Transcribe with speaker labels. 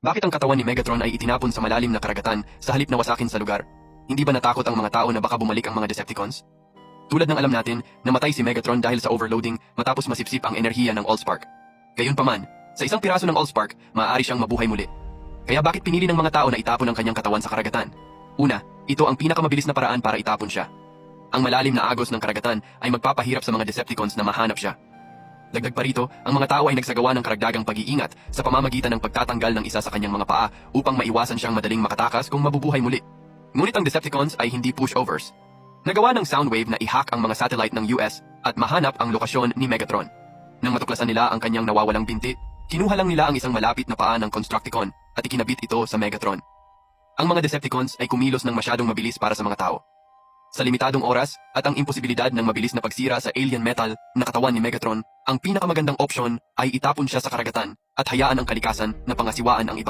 Speaker 1: Bakit ang katawan ni Megatron ay itinapon sa malalim na karagatan sa halip na wasakin sa lugar? Hindi ba natakot ang mga tao na baka bumalik ang mga Decepticons? Tulad ng alam natin, namatay si Megatron dahil sa overloading matapos masipsip ang enerhiya ng Allspark. Gayunpaman, sa isang piraso ng Allspark, maaari siyang mabuhay muli. Kaya bakit pinili ng mga tao na itapon ang kanyang katawan sa karagatan? Una, ito ang pinakamabilis na paraan para itapon siya. Ang malalim na agos ng karagatan ay magpapahirap sa mga Decepticons na mahanap siya. Dagdag pa rito, ang mga tao ay nagsagawa ng karagdagang pag-iingat sa pamamagitan ng pagtatanggal ng isa sa kanyang mga paa upang maiwasan siyang madaling makatakas kung mabubuhay muli. Ngunit ang Decepticons ay hindi pushovers. Nagawa ng Soundwave na i-hack ang mga satellite ng US at mahanap ang lokasyon ni Megatron. Nang matuklasan nila ang kanyang nawawalang binti, kinuha lang nila ang isang malapit na paa ng Constructicon at ikinabit ito sa Megatron. Ang mga Decepticons ay kumilos ng masyadong mabilis para sa mga tao. Sa limitadong oras at ang imposibilidad ng mabilis na pagsira sa alien metal na katawan ni Megatron, ang pinakamagandang opsyon ay itapon siya sa karagatan at hayaan ang kalikasan na pangasiwaan ang iba.